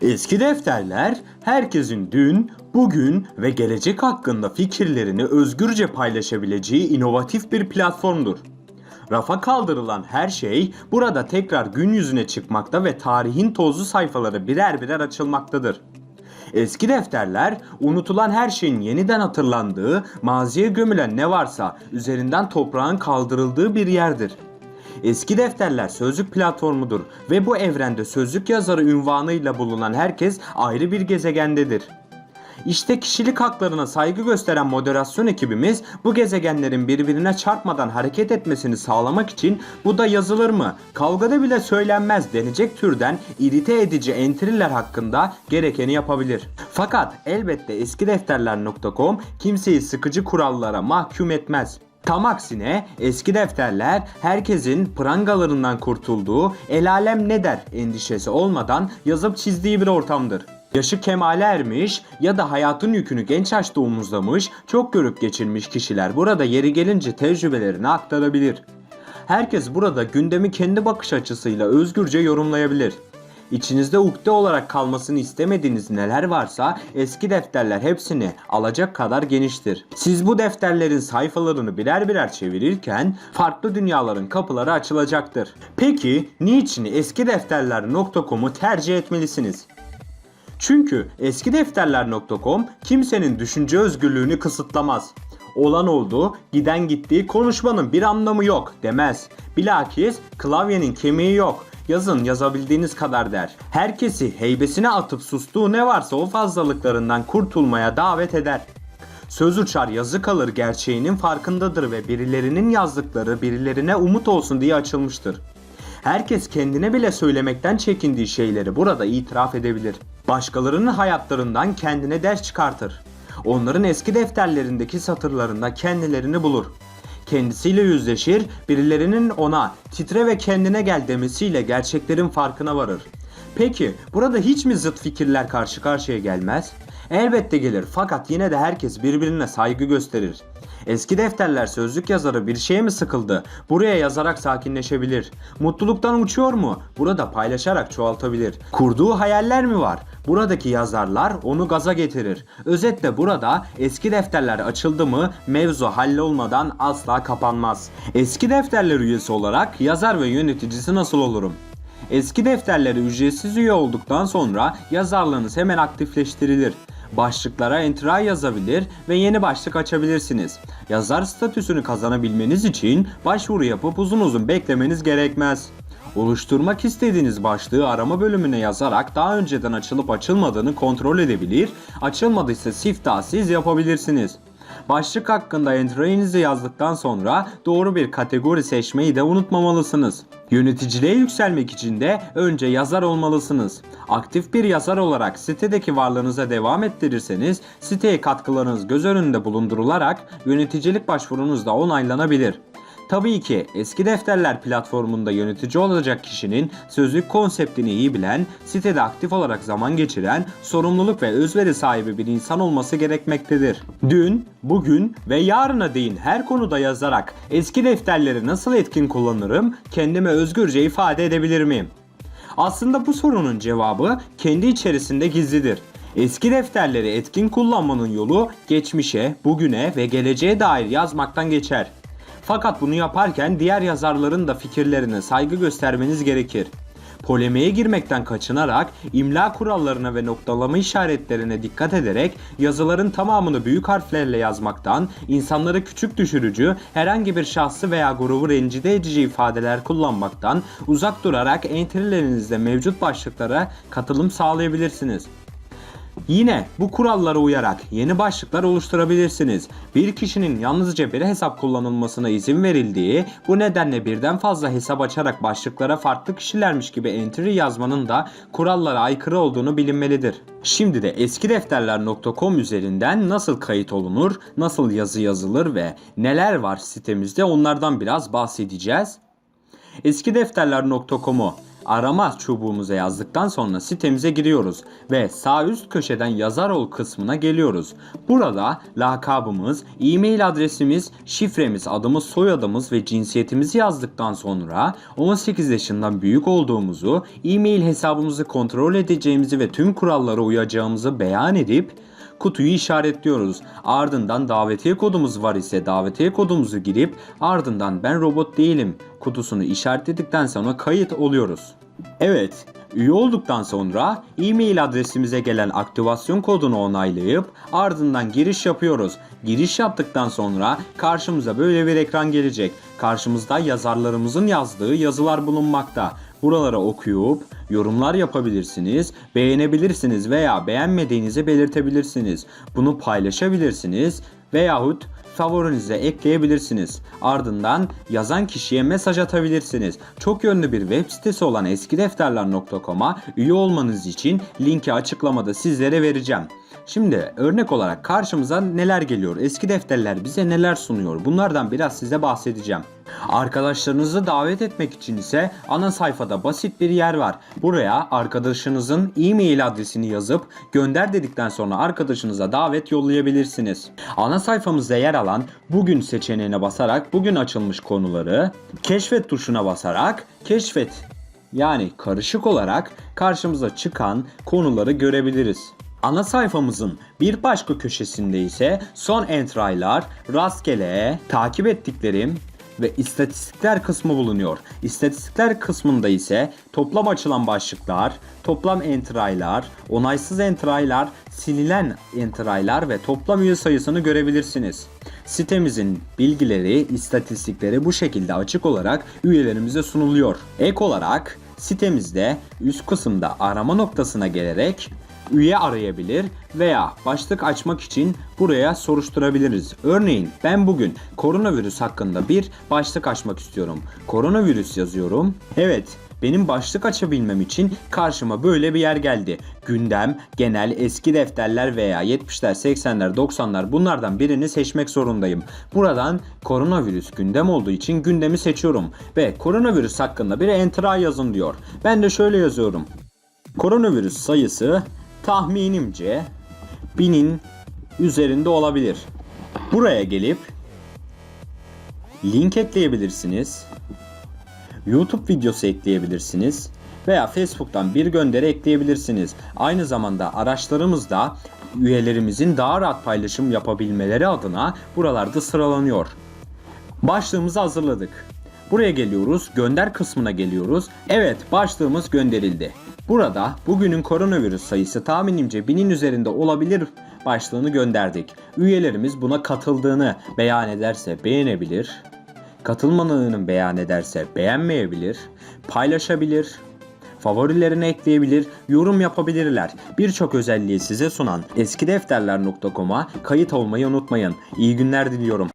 Eski defterler herkesin dün, bugün ve gelecek hakkında fikirlerini özgürce paylaşabileceği inovatif bir platformdur. Rafa kaldırılan her şey burada tekrar gün yüzüne çıkmakta ve tarihin tozlu sayfaları birer birer açılmaktadır. Eski defterler unutulan her şeyin yeniden hatırlandığı, maziye gömülen ne varsa üzerinden toprağın kaldırıldığı bir yerdir. Eski defterler sözlük platformudur ve bu evrende sözlük yazarı ünvanıyla bulunan herkes ayrı bir gezegendedir. İşte kişilik haklarına saygı gösteren moderasyon ekibimiz bu gezegenlerin birbirine çarpmadan hareket etmesini sağlamak için bu da yazılır mı, kavgada bile söylenmez denecek türden irite edici entriler hakkında gerekeni yapabilir. Fakat elbette eskidefterler.com kimseyi sıkıcı kurallara mahkum etmez. Tam aksine eski defterler herkesin prangalarından kurtulduğu el alem ne der endişesi olmadan yazıp çizdiği bir ortamdır. Yaşı kemale ermiş ya da hayatın yükünü genç yaşta omuzlamış, çok görüp geçirmiş kişiler burada yeri gelince tecrübelerini aktarabilir. Herkes burada gündemi kendi bakış açısıyla özgürce yorumlayabilir. İçinizde ukde olarak kalmasını istemediğiniz neler varsa eski defterler hepsini alacak kadar geniştir. Siz bu defterlerin sayfalarını birer birer çevirirken farklı dünyaların kapıları açılacaktır. Peki niçin eskidefterler.com'u tercih etmelisiniz? Çünkü eskidefterler.com kimsenin düşünce özgürlüğünü kısıtlamaz. Olan oldu, giden gitti, konuşmanın bir anlamı yok demez. Bilakis klavyenin kemiği yok. Yazın yazabildiğiniz kadar der. Herkesi heybesine atıp sustuğu ne varsa o fazlalıklarından kurtulmaya davet eder. Söz uçar yazı kalır gerçeğinin farkındadır ve birilerinin yazdıkları birilerine umut olsun diye açılmıştır. Herkes kendine bile söylemekten çekindiği şeyleri burada itiraf edebilir. Başkalarının hayatlarından kendine ders çıkartır. Onların eski defterlerindeki satırlarında kendilerini bulur. Kendisiyle yüzleşir, birilerinin ona titre ve kendine gel demesiyle gerçeklerin farkına varır. Peki burada hiç mi zıt fikirler karşı karşıya gelmez? Elbette gelir fakat yine de herkes birbirine saygı gösterir. Eski defterler sözlük yazarı bir şeye mi sıkıldı? Buraya yazarak sakinleşebilir. Mutluluktan uçuyor mu? Burada paylaşarak çoğaltabilir. Kurduğu hayaller mi var? Buradaki yazarlar onu gaza getirir. Özetle burada eski defterler açıldı mı mevzu hallolmadan asla kapanmaz. Eski defterler üyesi olarak yazar ve yöneticisi nasıl olurum? Eski defterlere ücretsiz üye olduktan sonra yazarlığınız hemen aktifleştirilir. Başlıklara entra yazabilir ve yeni başlık açabilirsiniz. Yazar statüsünü kazanabilmeniz için başvuru yapıp uzun uzun beklemeniz gerekmez. Oluşturmak istediğiniz başlığı arama bölümüne yazarak daha önceden açılıp açılmadığını kontrol edebilir, açılmadıysa siftahsiz yapabilirsiniz. Başlık hakkında entry'nizi yazdıktan sonra doğru bir kategori seçmeyi de unutmamalısınız. Yöneticiliğe yükselmek için de önce yazar olmalısınız. Aktif bir yazar olarak sitedeki varlığınıza devam ettirirseniz siteye katkılarınız göz önünde bulundurularak yöneticilik başvurunuz da onaylanabilir. Tabii ki eski defterler platformunda yönetici olacak kişinin sözlük konseptini iyi bilen, sitede aktif olarak zaman geçiren, sorumluluk ve özveri sahibi bir insan olması gerekmektedir. Dün, bugün ve yarına değin her konuda yazarak eski defterleri nasıl etkin kullanırım, kendimi özgürce ifade edebilir miyim? Aslında bu sorunun cevabı kendi içerisinde gizlidir. Eski defterleri etkin kullanmanın yolu geçmişe, bugüne ve geleceğe dair yazmaktan geçer. Fakat bunu yaparken diğer yazarların da fikirlerine saygı göstermeniz gerekir. Polemiğe girmekten kaçınarak imla kurallarına ve noktalama işaretlerine dikkat ederek yazıların tamamını büyük harflerle yazmaktan, insanları küçük düşürücü, herhangi bir şahsı veya grubu rencide edici ifadeler kullanmaktan uzak durarak entry'lerinizde mevcut başlıklara katılım sağlayabilirsiniz. Yine bu kurallara uyarak yeni başlıklar oluşturabilirsiniz. Bir kişinin yalnızca bir hesap kullanılmasına izin verildiği, bu nedenle birden fazla hesap açarak başlıklara farklı kişilermiş gibi entry yazmanın da kurallara aykırı olduğunu bilinmelidir. Şimdi de eskidefterler.com üzerinden nasıl kayıt olunur, nasıl yazı yazılır ve neler var sitemizde onlardan biraz bahsedeceğiz. Eskidefterler.com'u arama çubuğumuza yazdıktan sonra sitemize giriyoruz ve sağ üst köşeden yazar ol kısmına geliyoruz. Burada lakabımız, e-mail adresimiz, şifremiz, adımız, soyadımız ve cinsiyetimizi yazdıktan sonra 18 yaşından büyük olduğumuzu, e-mail hesabımızı kontrol edeceğimizi ve tüm kurallara uyacağımızı beyan edip kutuyu işaretliyoruz. Ardından davetiye kodumuz var ise davetiye kodumuzu girip ardından ben robot değilim kutusunu işaretledikten sonra kayıt oluyoruz. Evet, üye olduktan sonra e-mail adresimize gelen aktivasyon kodunu onaylayıp ardından giriş yapıyoruz. Giriş yaptıktan sonra karşımıza böyle bir ekran gelecek. Karşımızda yazarlarımızın yazdığı yazılar bulunmakta. Buralara okuyup yorumlar yapabilirsiniz, beğenebilirsiniz veya beğenmediğinizi belirtebilirsiniz. Bunu paylaşabilirsiniz veyahut favorinize ekleyebilirsiniz. Ardından yazan kişiye mesaj atabilirsiniz. Çok yönlü bir web sitesi olan eskidefterler.com'a üye olmanız için linki açıklamada sizlere vereceğim. Şimdi örnek olarak karşımıza neler geliyor? Eski defterler bize neler sunuyor? Bunlardan biraz size bahsedeceğim. Arkadaşlarınızı davet etmek için ise ana sayfada basit bir yer var. Buraya arkadaşınızın e-mail adresini yazıp gönder dedikten sonra arkadaşınıza davet yollayabilirsiniz. Ana sayfamızda yer alan bugün seçeneğine basarak bugün açılmış konuları, keşfet tuşuna basarak keşfet yani karışık olarak karşımıza çıkan konuları görebiliriz. Ana sayfamızın bir başka köşesinde ise son entraylar, rastgele, takip ettiklerim ve istatistikler kısmı bulunuyor. İstatistikler kısmında ise toplam açılan başlıklar, toplam entraylar, onaysız entraylar, sililen entraylar ve toplam üye sayısını görebilirsiniz. Sitemizin bilgileri, istatistikleri bu şekilde açık olarak üyelerimize sunuluyor. Ek olarak sitemizde üst kısımda arama noktasına gelerek üye arayabilir veya başlık açmak için buraya soruşturabiliriz. Örneğin ben bugün koronavirüs hakkında bir başlık açmak istiyorum. Koronavirüs yazıyorum. Evet, benim başlık açabilmem için karşıma böyle bir yer geldi. Gündem, genel, eski defterler veya 70'ler, 80'ler, 90'lar bunlardan birini seçmek zorundayım. Buradan koronavirüs gündem olduğu için gündemi seçiyorum ve koronavirüs hakkında bir entra yazın diyor. Ben de şöyle yazıyorum. Koronavirüs sayısı tahminimce binin üzerinde olabilir. Buraya gelip link ekleyebilirsiniz. YouTube videosu ekleyebilirsiniz veya Facebook'tan bir gönderi ekleyebilirsiniz. Aynı zamanda araçlarımızda üyelerimizin daha rahat paylaşım yapabilmeleri adına buralarda sıralanıyor. Başlığımızı hazırladık. Buraya geliyoruz, gönder kısmına geliyoruz. Evet, başlığımız gönderildi. Burada bugünün koronavirüs sayısı tahminimce binin üzerinde olabilir başlığını gönderdik. Üyelerimiz buna katıldığını beyan ederse beğenebilir, katılmadığını beyan ederse beğenmeyebilir, paylaşabilir, favorilerine ekleyebilir, yorum yapabilirler. Birçok özelliği size sunan eskidefterler.com'a kayıt olmayı unutmayın. İyi günler diliyorum.